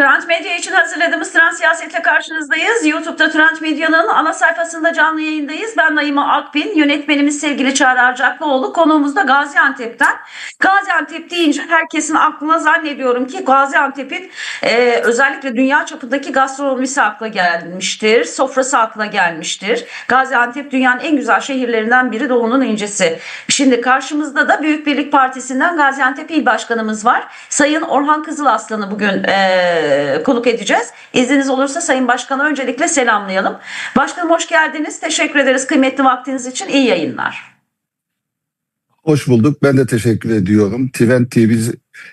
Trend Medya için hazırladığımız Trend Siyaset'le karşınızdayız. YouTube'da Trend Medya'nın ana sayfasında canlı yayındayız. Ben Naima Akbin, yönetmenimiz sevgili Çağrı Arcaklıoğlu. Konuğumuz da Gaziantep'ten. Gaziantep deyince herkesin aklına zannediyorum ki Gaziantep'in e, özellikle dünya çapındaki gastronomisi akla gelmiştir. Sofrası akla gelmiştir. Gaziantep dünyanın en güzel şehirlerinden biri Doğu'nun incisi. Şimdi karşımızda da Büyük Birlik Partisi'nden Gaziantep İl Başkanımız var. Sayın Orhan Kızılaslan'ı bugün e, konuk edeceğiz. İzniniz olursa Sayın Başkan'ı öncelikle selamlayalım. Başkanım hoş geldiniz. Teşekkür ederiz kıymetli vaktiniz için. İyi yayınlar. Hoş bulduk. Ben de teşekkür ediyorum. Trend TV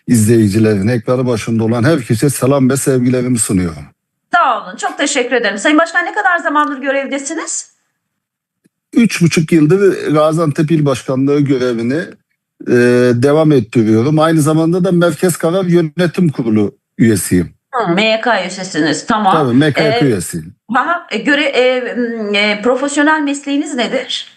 izleyicilerine, ekranı başında olan herkese selam ve sevgilerimi sunuyorum. Sağ olun. Çok teşekkür ederim. Sayın Başkan ne kadar zamandır görevdesiniz? Üç buçuk yıldır Gaziantep İl Başkanlığı görevini e, devam ettiriyorum. Aynı zamanda da Merkez Karar Yönetim Kurulu üyesiyim. Hı, MYK üyesisiniz. Tamam. Tabii MKK Ee, üyesiyim. Aha, e, göre e, e, profesyonel mesleğiniz nedir?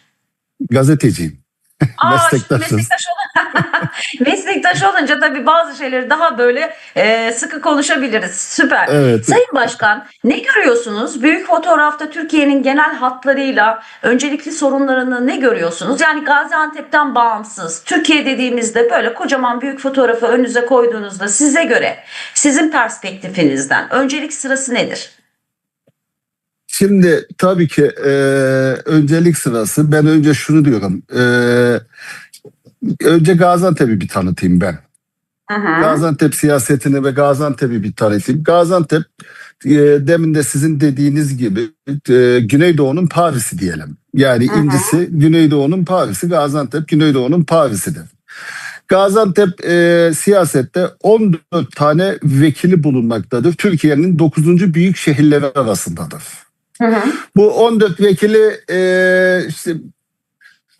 Gazeteciyim. Aa, Meslektaşız. Meslektaş, meslektaş olunca tabii bazı şeyleri daha böyle e, sıkı konuşabiliriz. Süper. Evet. Sayın Başkan ne görüyorsunuz? Büyük fotoğrafta Türkiye'nin genel hatlarıyla öncelikli sorunlarını ne görüyorsunuz? Yani Gaziantep'ten bağımsız Türkiye dediğimizde böyle kocaman büyük fotoğrafı önünüze koyduğunuzda size göre sizin perspektifinizden öncelik sırası nedir? Şimdi tabii ki e, öncelik sırası ben önce şunu diyorum. E, önce Gaziantep'i bir tanıtayım ben. Hı. Gaziantep siyasetini ve Gaziantep'i bir tanıtayım. Gaziantep e, demin de sizin dediğiniz gibi e, Güneydoğu'nun Paris'i diyelim. Yani hı. incisi Güneydoğu'nun Paris'i, Gaziantep Güneydoğu'nun Paris'idir. Gaziantep e, siyasette 14 tane vekili bulunmaktadır. Türkiye'nin 9. büyük şehirleri arasındadır. Hı hı. Bu 14 vekili e, işte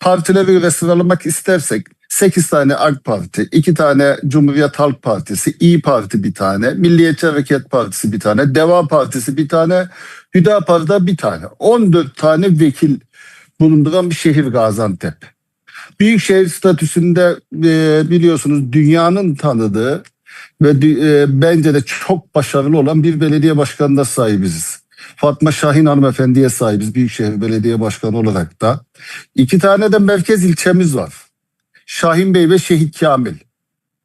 partilere göre sıralamak istersek 8 tane AK Parti, 2 tane Cumhuriyet Halk Partisi, İyi Parti bir tane, Milliyetçi Hareket Partisi bir tane, Deva Partisi bir tane, Hüdapar'da bir tane. 14 tane vekil bulunduran bir şehir Gaziantep. Büyükşehir statüsünde e, biliyorsunuz dünyanın tanıdığı ve e, bence de çok başarılı olan bir belediye başkanına sahibiz. Fatma Şahin hanımefendiye sahibiz Büyükşehir Belediye Başkanı olarak da. İki tane de merkez ilçemiz var. Şahin Bey ve Şehit Kamil.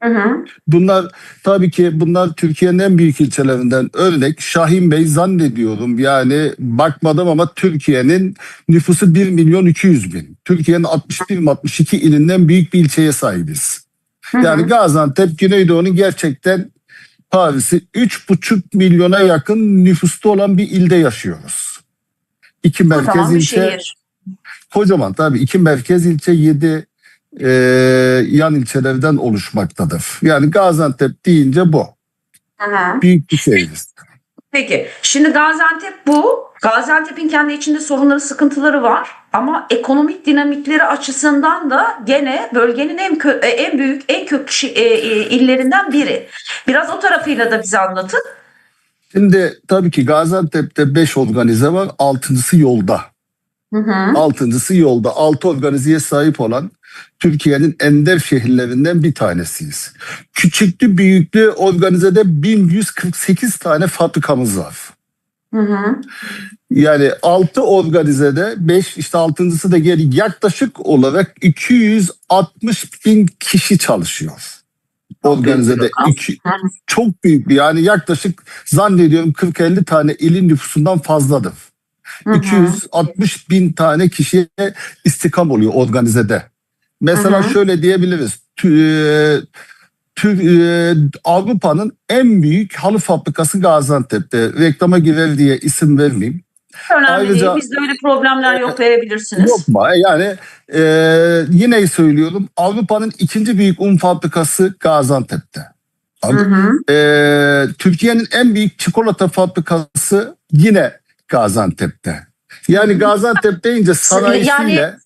Hı hı. Bunlar tabii ki bunlar Türkiye'nin en büyük ilçelerinden örnek. Şahin Bey zannediyorum yani bakmadım ama Türkiye'nin nüfusu 1 milyon 200 bin. Türkiye'nin 61-62 ilinden büyük bir ilçeye sahibiz. Hı hı. Yani Gaziantep Güneydoğu'nun gerçekten Paris'i 3,5 milyona yakın nüfusta olan bir ilde yaşıyoruz. İki merkez Kocaman ilçe, şehir. kocaman tabii iki merkez ilçe, yedi e, yan ilçelerden oluşmaktadır. Yani Gaziantep deyince bu. Hı. Büyük bir şehiriz. Peki şimdi Gaziantep bu. Gaziantep'in kendi içinde sorunları, sıkıntıları var. Ama ekonomik dinamikleri açısından da gene bölgenin en kö- e, en büyük, en kök şi- e, e, illerinden biri. Biraz o tarafıyla da bize anlatın. Şimdi tabii ki Gaziantep'te 5 organize var. Altıncısı yolda. Hı hı. Altıncısı yolda. Altı organizeye sahip olan Türkiye'nin ender şehirlerinden bir tanesiyiz. Küçüklü büyüklü organizede 1148 tane fabrikamız var. Hı hı. Yani 6 organizede 5 işte altıncısı da geri yaklaşık olarak 260 bin kişi çalışıyor. Organizede iki, çok büyük bir yani yaklaşık zannediyorum 40-50 tane ilin nüfusundan fazladır. Hı hı. 260 bin tane kişiye istikam oluyor organizede. Mesela Hı hı. şöyle diyebiliriz. Tü- Tü- e, Avrupa'nın en büyük halı fabrikası Gaziantep'te. Reklama girer diye isim vermeyeyim. Önemli Ayrıca- değil. Bizde öyle problemler yok verebilirsiniz. Yok mu? Yani e, yine söylüyorum Avrupa'nın ikinci büyük un fabrikası Gaziantep'te. Hı hı. E, Türkiye'nin en büyük çikolata fabrikası yine Gaziantep'te. Yani Gaziantep deyince sanayisiyle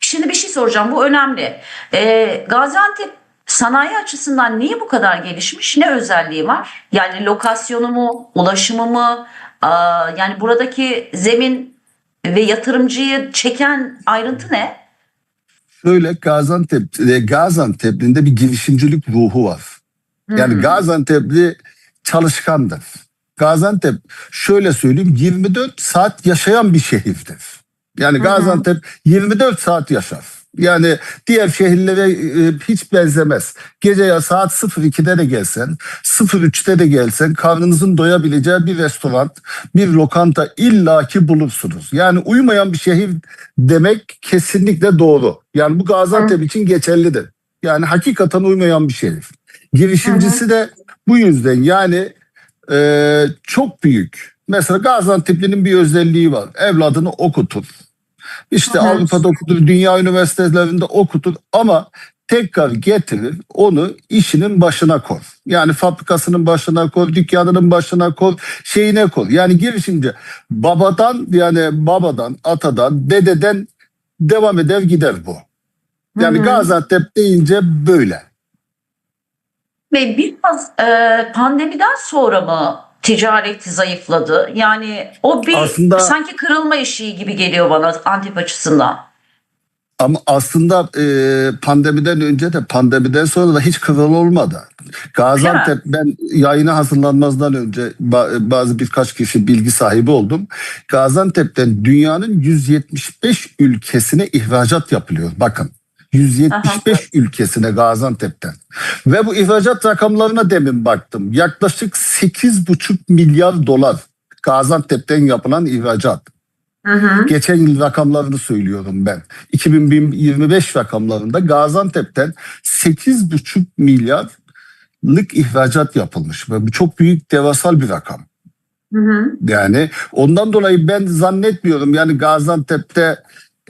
Şimdi bir şey soracağım. Bu önemli. Ee, Gaziantep sanayi açısından niye bu kadar gelişmiş? Ne özelliği var? Yani lokasyonu mu, ulaşımı mı? Yani buradaki zemin ve yatırımcıyı çeken ayrıntı ne? şöyle Gaziantep, e, Gaziantep'in de bir girişimcilik ruhu var. Yani Hmm. Gaziantep'li çalışkandır. Gaziantep şöyle söyleyeyim 24 saat yaşayan bir şehirdir. Yani. Gaziantep 24 saat yaşar. Yani diğer şehirlere e, hiç benzemez. Gece ya saat 02'de de gelsen, 03'te de gelsen karnınızın doyabileceği bir restoran, bir lokanta illaki bulursunuz. Yani uyumayan bir şehir demek kesinlikle doğru. Yani bu Gaziantep için geçerlidir. Yani hakikaten uymayan bir şehir. Girişimcisi de bu yüzden yani e, çok büyük. Mesela Gaziantep'linin bir özelliği var. Evladını okutur. İşte hı. Avrupa'da okutur, dünya üniversitelerinde okutur ama tekrar getirir onu işinin başına koy. Yani fabrikasının başına koy, dükkanının başına koy, şeyine koy. Yani girişimci babadan yani babadan, atadan, dededen devam eder gider bu. Yani. Gaziantep deyince böyle. Ve biraz e, pandemiden sonra mı ticaret zayıfladı? Yani o bir Aslında- sanki kırılma eşiği gibi geliyor bana Antep açısından. Ama aslında e, pandemiden önce de pandemiden sonra da hiç kıvrıl olmadı. Gaziantep ben yayına hazırlanmazdan önce ba- bazı birkaç kişi bilgi sahibi oldum. Gaziantep'ten dünyanın 175 ülkesine ihracat yapılıyor. Bakın 175 ülkesine Gaziantep'ten. Ve bu ihracat rakamlarına demin baktım. Yaklaşık 8,5 milyar dolar Gaziantep'ten yapılan ihracat. Hı hı. Geçen yıl rakamlarını söylüyorum ben. 2025 rakamlarında Gaziantep'ten 8,5 milyarlık ihracat yapılmış. Ve bu çok büyük devasal bir rakam. Hı hı. Yani ondan dolayı ben zannetmiyorum yani Gaziantep'te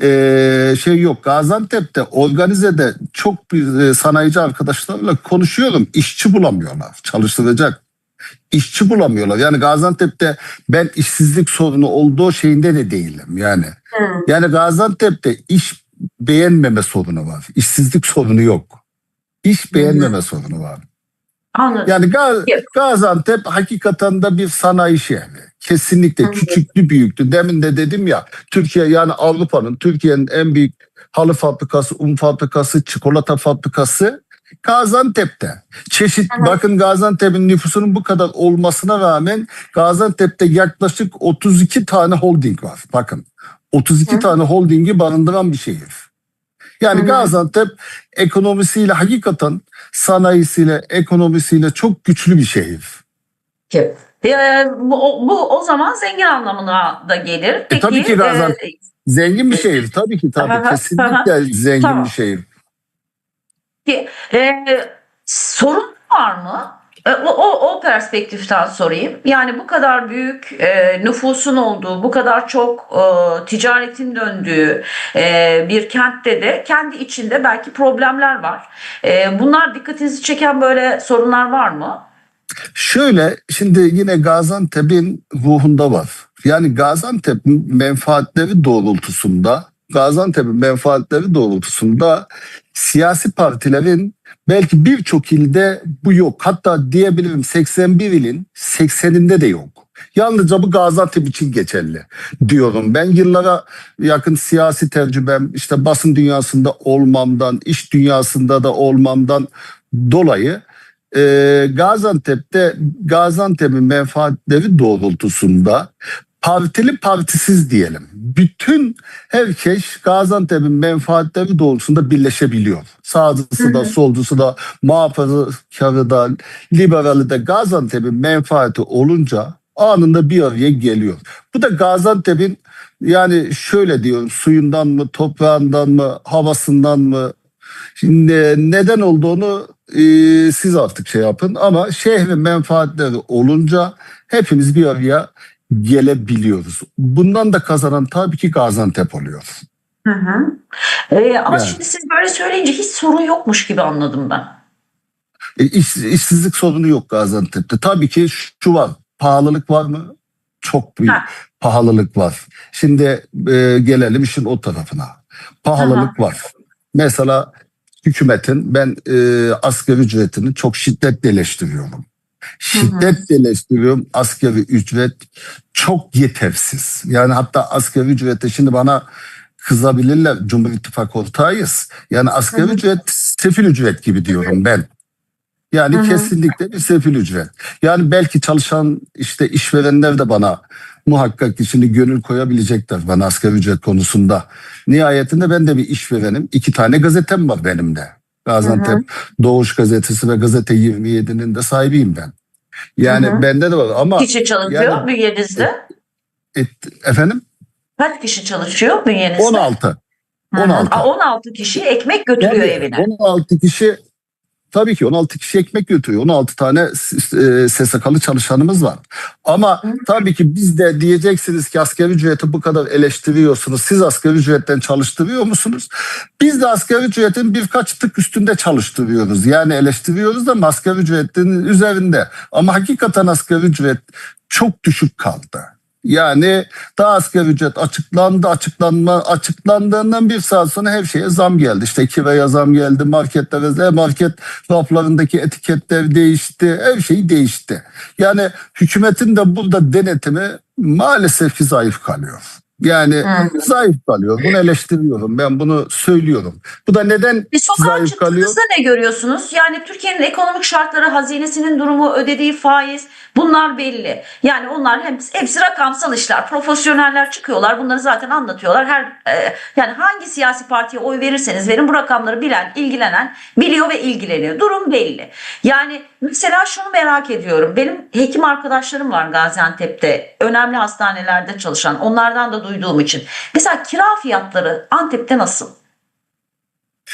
eee, şey yok. Gaziantep'te organizede çok bir e, sanayici arkadaşlarla konuşuyorum. İşçi bulamıyorlar. Çalıştıracak. işçi bulamıyorlar. Yani Gaziantep'te ben işsizlik sorunu olduğu şeyinde de değilim yani. Hı. Yani Gaziantep'te iş beğenmeme sorunu var. İşsizlik sorunu yok. İş beğenmeme sorunu var. Anladım. Yani. Gaziantep hakikaten de bir sanayi şehri. Kesinlikle hı. küçüklü büyüktü. Demin de dedim ya Türkiye yani Avrupa'nın Türkiye'nin en büyük halı fabrikası, un fabrikası, çikolata fabrikası Gaziantep'te. Çeşit hı. bakın Gaziantep'in nüfusunun bu kadar olmasına rağmen Gaziantep'te yaklaşık 32 tane holding var. Bakın 32 Hı. tane holdingi barındıran bir şehir. Yani Hı. Gaziantep ekonomisiyle hakikaten sanayisiyle, ekonomisiyle çok güçlü bir şehir. Peki. Ee, bu, bu o zaman zengin anlamına da gelir. Peki, tabii ki Gaziantep. e, Zengin bir şehir tabii ki tabii. Aha, Kesinlikle zengin Tamam. bir şehir. Peki, e, sorun var mı? E, O, o, o perspektiften sorayım. Yani bu kadar büyük e, nüfusun olduğu, bu kadar çok e, ticaretin döndüğü e, bir kentte de kendi içinde belki problemler var. E, bunlar dikkatinizi çeken böyle sorunlar var mı? Şöyle şimdi yine Gaziantep'in ruhunda var. Yani Gaziantep'in menfaatleri doğrultusunda Gaziantep'in menfaatleri doğrultusunda siyasi partilerin belki birçok ilde bu yok. Hatta diyebilirim 81 ilin 80'inde de yok. Yalnızca bu Gaziantep için geçerli diyorum. Ben yıllara yakın siyasi tecrübem işte basın dünyasında olmamdan, iş dünyasında da olmamdan dolayı e, Gaziantep'te Gaziantep'in menfaatleri doğrultusunda partili partisiz diyelim. Bütün herkes Gaziantep'in menfaatleri doğrultusunda birleşebiliyor. Sağcısı da, solcusu da, muhafazakarı da, liberali de Gaziantep'in menfaati olunca anında bir araya geliyor. Bu da Gaziantep'in yani şöyle diyorum suyundan mı, toprağından mı, havasından mı Şimdi neden olduğunu e, siz artık şey yapın ama şehrin menfaatleri olunca hepimiz bir araya gelebiliyoruz. Bundan da kazanan tabii ki Gaziantep oluyor. Hı hı. E, ama Yani. şimdi siz böyle söyleyince hiç sorun yokmuş gibi anladım ben. E, iş- işsizlik sorunu yok Gaziantep'te. Tabii ki şu var. Pahalılık var mı? Çok büyük Ha. pahalılık var. Şimdi e, gelelim işin o tarafına. Pahalılık var. Mesela hükümetin ben e, asgari ücretini çok şiddetle eleştiriyorum. Şiddetle eleştiriyorum. Asgari ücret çok yetersiz. Yani hatta asgari ücrete şimdi bana kızabilirler. Cumhur İttifakı ortağıyız. Yani asgari ücret sefil ücret gibi diyorum ben. Yani Hı hı. kesinlikle bir sefil ücret. Yani belki çalışan işte işverenler de bana muhakkak içini gönül koyabilecekler bana asgari ücret konusunda. Nihayetinde ben de bir işverenim. İki tane gazetem var benim de. Gaziantep Doğuş Gazetesi ve Gazete 27'nin de sahibiyim ben. Yani Hı hı. bende de var ama Kişi çalışıyor Yani- bünyenizde? et- efendim Kaç kişi çalışıyor bünyenizde? 16. Hı hı. 16. Aa, 16 kişi ekmek götürüyor Tabii, evine. 16 kişi tabii ki 16 kişi ekmek götürüyor. 16 tane e, SSK'lı çalışanımız var. Ama tabii ki biz de diyeceksiniz ki asgari ücreti bu kadar eleştiriyorsunuz. Siz asgari ücretten çalıştırıyor musunuz? Biz de asgari ücretin birkaç tık üstünde çalıştırıyoruz. Yani eleştiriyoruz da asgari ücretin üzerinde. Ama hakikaten asgari ücret çok düşük kaldı. Yani daha asgari ücret açıklandı, açıklanma açıklandığından bir saat sonra her şeye zam geldi. İşte kiraya zam geldi, marketlere, market raflarındaki etiketler değişti, her şey değişti. Yani hükümetin de burada denetimi maalesef ki zayıf kalıyor. Yani Hı. zayıf kalıyor. Bunu eleştiriyorum. Ben bunu söylüyorum. Bu da neden sokağa zayıf kalıyor? ne görüyorsunuz? Yani Türkiye'nin ekonomik şartları, hazinesinin durumu, ödediği faiz bunlar belli. Yani onlar hem, hepsi rakamsal işler. Profesyoneller çıkıyorlar. Bunları zaten anlatıyorlar. Her e, yani hangi siyasi partiye oy verirseniz verin bu rakamları bilen, ilgilenen biliyor ve ilgileniyor. Durum belli. Yani mesela şunu merak ediyorum. Benim hekim arkadaşlarım var Gaziantep'te. Önemli hastanelerde çalışan. Onlardan da duyduğum için. Mesela kira fiyatları Antep'te nasıl?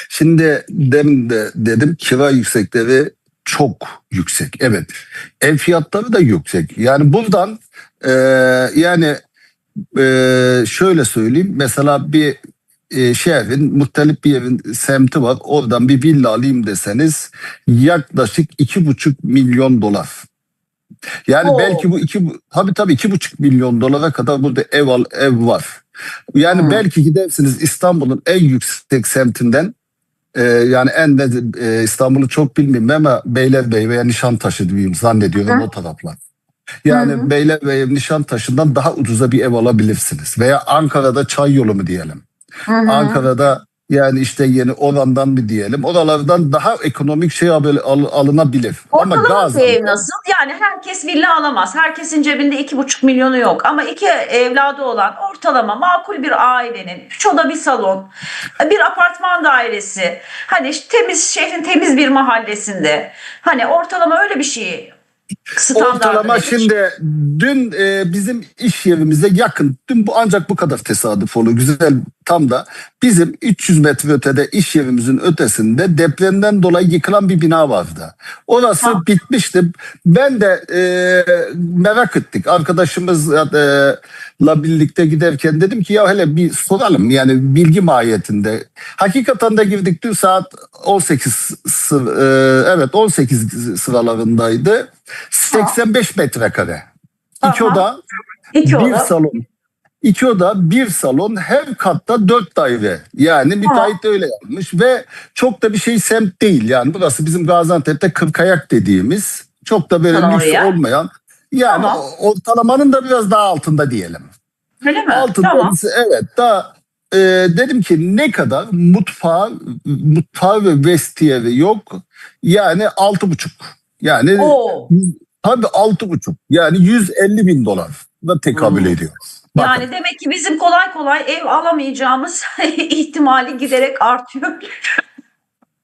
Şimdi demin de dedim kira yüksekleri çok yüksek. Evet. Ev fiyatları da yüksek. Yani buradan e, yani e, şöyle söyleyeyim. Mesela bir e, şehrin muhtelif bir evin semti var. Oradan bir villa alayım deseniz yaklaşık iki buçuk milyon dolar. Yani Oo. belki bu iki tabii tabii iki buçuk milyon dolara kadar burada ev al, ev var. Yani Hmm. belki gidersiniz İstanbul'un en yüksek semtinden e, yani en de e, İstanbul'u çok bilmiyorum ama Beylerbeyi veya Nişantaşı diyeyim zannediyorum Hı. o taraflar. Yani Hı hı. Beylerbeyi Nişantaşı'ndan daha ucuza bir ev alabilirsiniz. Veya Ankara'da çay yolu mu diyelim. Hı hı. Ankara'da yani işte yeni orandan mı diyelim. Oralardan daha ekonomik şey al- al- alınabilir. Ama Ortalama bir Gaziantep ev nasıl? Yani herkes villa alamaz. Herkesin cebinde iki buçuk milyonu yok. Ama iki evladı olan ortalama makul bir ailenin üç oda bir salon, bir apartman dairesi, hani temiz şehrin temiz bir mahallesinde. Hani ortalama öyle bir şey Ortalama nedir? şimdi dün e, bizim iş yerimize yakın. Dün bu ancak bu kadar tesadüf oldu. Güzel tam da bizim 300 metre ötede iş yerimizin ötesinde depremden dolayı yıkılan bir bina vardı. Orası Ha. bitmişti. Ben de e, merak ettik. Arkadaşımızla birlikte giderken dedim ki ya hele bir soralım yani bilgi mahiyetinde. Hakikaten de girdik dün saat 18 sı- e, evet 18 sıralarındaydı. 85 metrekare. İki Aha. oda, İki bir oda. salon. İki oda, bir salon, her katta dört daire. Yani müteahhit öyle yapmış ve çok da bir şey semt değil. Yani burası bizim Gaziantep'te Kırkayak dediğimiz çok da böyle Tamam, lüks oraya. olmayan yani Tamam. o- ortalamanın da biraz daha altında diyelim. Öyle mi? Altında Tamam. evet daha e, dedim ki ne kadar mutfağı mutfağı ve vestiyeri yok yani altı buçuk yani Oo. tabii altı buçuk yani 150 bin dolar da tekabül Hmm. ediyor. Bakın. Yani demek ki bizim kolay kolay ev alamayacağımız ihtimali giderek artıyor.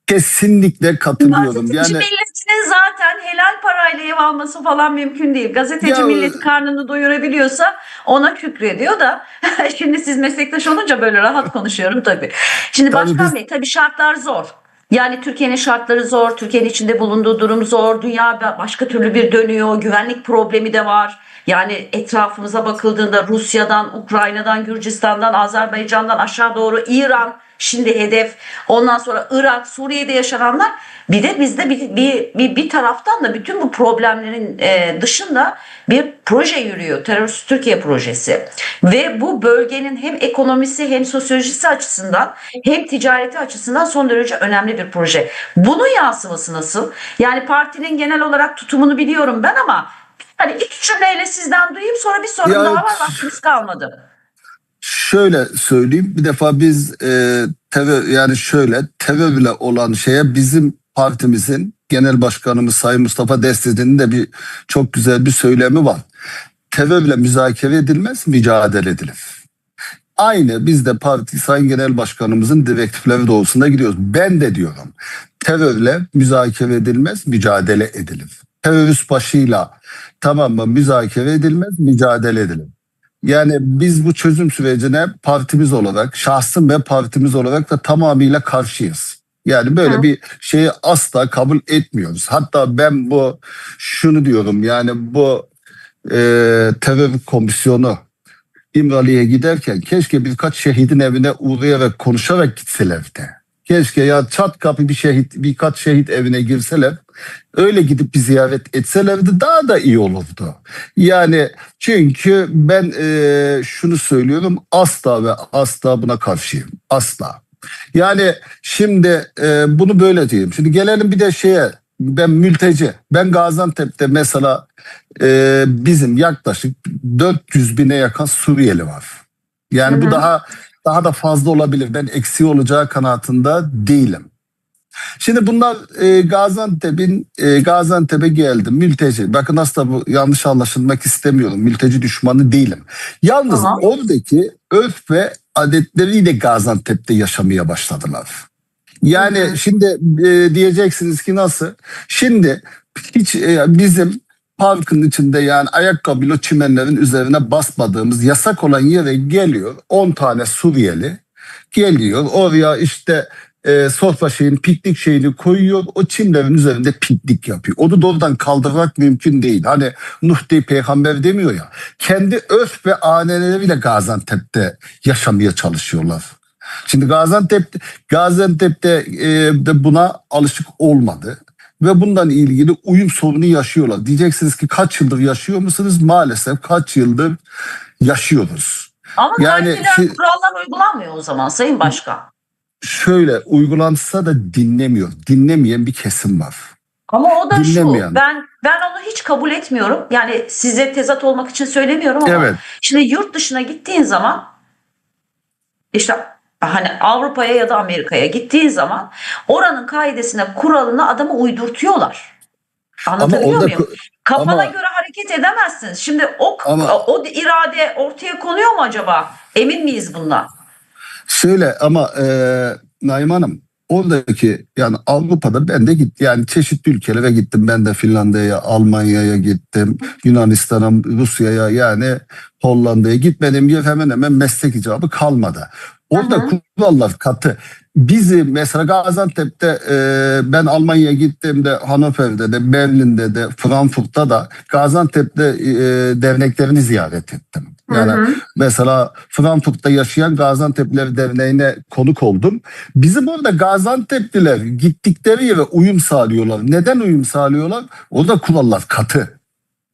Kesinlikle katılıyorum. Gazeteci Yani milletinin zaten helal parayla ev alması falan mümkün değil. Gazeteci Ya- milleti karnını doyurabiliyorsa ona şükrediyor da şimdi siz meslektaş olunca böyle rahat konuşuyorum tabii. Şimdi Tabii Başkan biz- Bey tabii şartlar zor. Yani Türkiye'nin şartları zor, Türkiye'nin içinde bulunduğu durum zor, dünya başka türlü bir dönüyor, güvenlik problemi de var. Yani etrafımıza bakıldığında Rusya'dan, Ukrayna'dan, Gürcistan'dan, Azerbaycan'dan aşağı doğru İran şimdi hedef. Ondan sonra Irak, Suriye'de yaşananlar. Bir de bizde bir, bir, bir, bir taraftan da bütün bu problemlerin e, dışında bir proje yürüyor. Terörist Türkiye projesi. Ve bu bölgenin hem ekonomisi hem sosyolojisi açısından hem ticareti açısından son derece önemli bir proje. Bunun yansıması nasıl? Yani partinin genel olarak tutumunu biliyorum ben ama hani iki cümleyle sizden duyayım sonra bir sorun Ya- daha var vaktimiz kalmadı. Şöyle söyleyeyim bir defa biz e, terör yani şöyle terörle olan şeye bizim partimizin Genel Başkanımız Sayın Mustafa Desti'nin de bir çok güzel bir söylemi var. Terörle müzakere edilmez, mücadele edilir. Aynı biz de parti Sayın Genel Başkanımızın direktifleri doğrusunda gidiyoruz. Ben de diyorum terörle müzakere edilmez, mücadele edilir. Terörist başıyla tamam mı müzakere edilmez, mücadele edilir. Yani biz bu çözüm sürecine partimiz olarak, şahsım ve partimiz olarak da tamamıyla karşıyız. Yani böyle Hı. bir şeyi asla kabul etmiyoruz. Hatta ben bu şunu diyorum yani bu e, terör komisyonu İmralı'ya giderken keşke birkaç şehidin evine uğrayarak konuşarak gitselerdi. Keşke ya çat kapı bir şehit birkaç şehit evine girseler öyle gidip bir ziyaret etselerdi daha da iyi olurdu. Yani çünkü ben e, şunu söylüyorum asla ve asla buna karşıyım. Asla. Yani şimdi e, bunu böyle diyeyim. Şimdi gelelim bir de şeye ben mülteci. Ben Gaziantep'te mesela e, bizim yaklaşık 400 bine yakın Suriyeli var. Yani Hı hı. bu daha daha da fazla olabilir. Ben eksiği olacağı kanaatinde değilim. Şimdi bunlar e, Gaziantep'in e, Gaziantep'e geldim mülteci. Bakın asla bu yanlış anlaşılmak istemiyorum. Mülteci düşmanı değilim. Yalnız Tamam. oradaki örf ve adetleriyle Gaziantep'te yaşamaya başladılar. Yani Hı hı. şimdi e, diyeceksiniz ki nasıl? Şimdi hiç e, bizim parkın içinde yani ayakkabıyla çimenlerin üzerine basmadığımız yasak olan yere geliyor 10 tane Suriyeli geliyor oraya işte e, sofra şeyin piknik şeyini koyuyor o çimlerin üzerinde piknik yapıyor. Onu doğrudan kaldırmak mümkün değil. Hani Nuh diye peygamber demiyor ya. Kendi örf ve aneleriyle Gaziantep'te yaşamaya çalışıyorlar. Şimdi Gaziantep Gaziantep'te e, de buna alışık olmadı ve bundan ilgili uyum sorunu yaşıyorlar. Diyeceksiniz ki kaç yıldır yaşıyor musunuz? Maalesef kaç yıldır yaşıyoruz. Ama Yani şey- kurallar uygulanmıyor o zaman Sayın Başkan. Şöyle uygulansa da dinlemiyor. Dinlemeyen bir kesim var. Ama o da şu. Dinlemeyen. Ben ben onu hiç kabul etmiyorum. Yani size tezat olmak için söylemiyorum ama Evet. şimdi yurt dışına gittiğin zaman işte hani Avrupa'ya ya da Amerika'ya gittiğin zaman oranın kaidesine, kuralına adamı uydurtuyorlar. Ama Anlatabiliyor orada muyum? Kafana ama- göre hareket edemezsiniz. Şimdi o Ama- o irade ortaya konuyor mu acaba? Emin miyiz bundan? Şöyle ama e, Naim Hanım oradaki yani Avrupa'da ben de git yani çeşitli ülkelere gittim. Ben de Finlandiya'ya, Almanya'ya gittim. Yunanistan'a, Rusya'ya yani Hollanda'ya gitmedim yer hemen hemen meslek icabı kalmadı. Orada hı. kurallar katı. Bizi mesela Gaziantep'te e, ben Almanya'ya gittiğimde Hannover'de de Berlin'de de Frankfurt'ta da Gaziantep'te e, derneklerini ziyaret ettim. Yani Hı hı. Mesela Frankfurt'ta yaşayan Gaziantep'liler Derneği'ne konuk oldum. Bizim orada Gaziantep'liler gittikleri yere uyum sağlıyorlar. Neden uyum sağlıyorlar? Orada kurallar katı.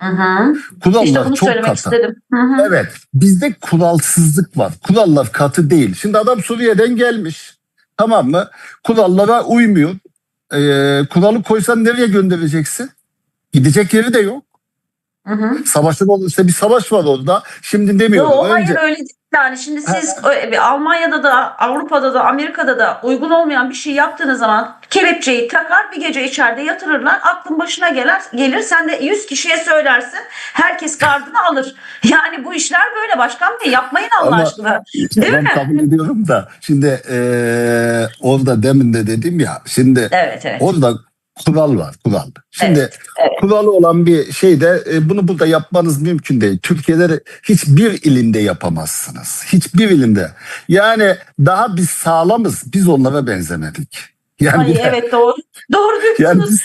Hı hı. Kurallar İşte bunu çok söylemek katı. istedim. Hı hı. Evet. Bizde kuralsızlık var. Kurallar katı değil. Şimdi adam Suriye'den gelmiş. Tamam mı? Kurallara uymuyor. Ee, kuralı koysan nereye göndereceksin? Gidecek yeri de yok. Hı hı. Savaşın olursa bir savaş var orada. Şimdi demiyorum. Yo, hayır Önce öyle değil. Yani şimdi siz bir Almanya'da da Avrupa'da da Amerika'da da uygun olmayan bir şey yaptığınız zaman kelepçeyi takar bir gece içeride yatırırlar. Aklın başına gelir, gelir sen de 100 kişiye söylersin. Herkes gardını alır. Yani bu işler böyle başkan bey yapmayın Allah Ama- aşkına. Değil ben mi? kabul ediyorum da şimdi eee, orada demin de dedim ya şimdi Evet evet. orada kural var kural. Şimdi Evet, evet. kuralı olan bir şeyde e, bunu burada yapmanız mümkün değil. Türkiye'de de hiçbir ilimde yapamazsınız. Hiçbir ilimde. Yani daha biz sağlamız. Biz onlara benzemedik. Yani Ay, de- evet doğru. Doğru Yani diyorsunuz.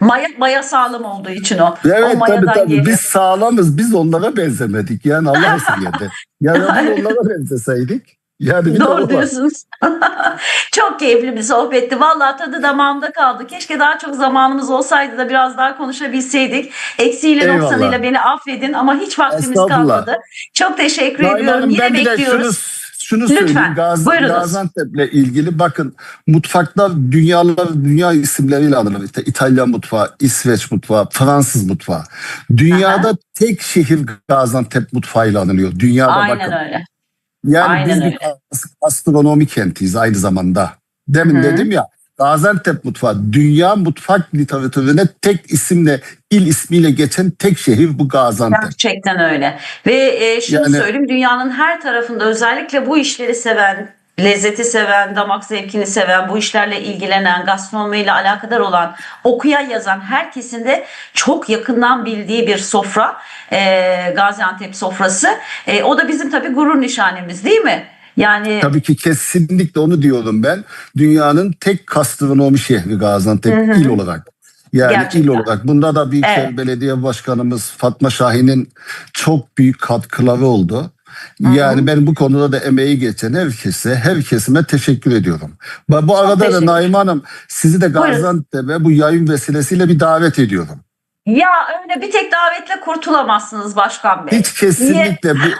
maya, maya sağlam olduğu için o. o Evet tabii mayadan tabii geliyor. biz sağlamız biz onlara benzemedik yani Allah esirgedi. Yani biz onlara benzeseydik yani bir Doğru diyorsunuz. çok keyifli bir sohbetti. Vallahi tadı damağımda kaldı. Keşke daha çok zamanımız olsaydı da biraz daha konuşabilseydik. Eksiğiyle noksanıyla beni affedin ama hiç vaktimiz kalmadı. Çok teşekkür Naim ediyorum. Hanım, Yine ben de şunu, bekliyoruz. şunu Lütfen, söyleyeyim. Gaz. Gaziantep'le ilgili bakın mutfaklar dünyalar dünya isimleriyle anılır. İşte İtalyan mutfağı, İsveç mutfağı, Fransız mutfağı. Dünyada tek şehir Gaziantep mutfağıyla anılıyor. Dünyada Aynen bakın. öyle. Yani Aynen biz bir öyle. as- astronomi kentiyiz aynı zamanda. Demin hı. dedim ya Gaziantep mutfağı dünya mutfak literatürüne tek isimle il ismiyle geçen tek şehir bu Gaziantep. Gerçekten öyle. Ve e, şunu Yani- söyleyeyim dünyanın her tarafında özellikle bu işleri seven, lezzeti seven, damak zevkini seven, bu işlerle ilgilenen, gastronomiyle alakadar olan, okuyan yazan herkesin de çok yakından bildiği bir sofra. e, Gaziantep sofrası. E, o da bizim tabii gurur nişanemiz değil mi? Yani Tabii ki kesinlikle onu diyorum ben. Dünyanın tek gastronomi şehri Gaziantep Hı hı. il olarak. Yani Gerçekten. il olarak. Bunda da Büyükşehir Evet. Belediye Başkanımız Fatma Şahin'in çok büyük katkıları oldu. Yani ben bu konuda da emeği geçen herkese, her kesime teşekkür ediyorum. Bu arada da teşekkür. Naim Hanım sizi de. Gaziantep'e bu yayın vesilesiyle bir davet ediyorum. ya öyle bir tek davetle kurtulamazsınız başkan bey. Hiç kesinlikle bir,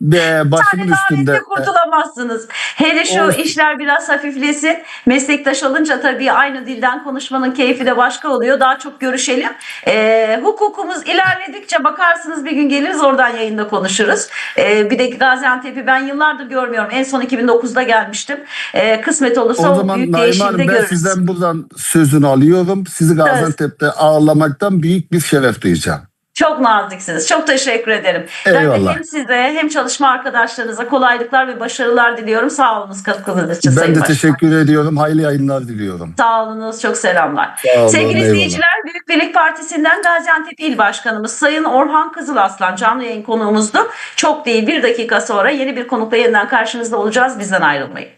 be, başımın üstünde. Davetle kurtulamazsınız. Hele şu Olsun. işler biraz hafiflesin. Meslektaş olunca tabii aynı dilden konuşmanın keyfi de başka oluyor. Daha çok görüşelim. Ee, hukukumuz ilerledikçe bakarsınız bir gün geliriz oradan yayında konuşuruz. Ee, bir de Gaziantep'i ben yıllardır görmüyorum. En son 2009'da gelmiştim. Ee, kısmet olursa O o, zaman büyük Naim değişimde Hanım ben görürüz. sizden buradan sözünü alıyorum. Sizi Gaziantep'te ağırlamaktan büyük bir şeref duyacağım. Çok naziksiniz. Çok teşekkür ederim. Ben de Eyvallah. hem size hem çalışma arkadaşlarınıza kolaylıklar ve başarılar diliyorum. Sağ olunuz katkınız için Ben Sayın de Başkan. teşekkür ediyorum. Hayırlı yayınlar diliyorum. Sağ olunuz. Çok selamlar. Sağ olun, Sevgili eyvallah. izleyiciler, Büyük Birlik Partisi'nden Gaziantep İl Başkanımız Sayın Orhan Kızılaslan canlı yayın konuğumuzdu. Çok değil bir dakika sonra yeni bir konukla yeniden karşınızda olacağız. Bizden ayrılmayın.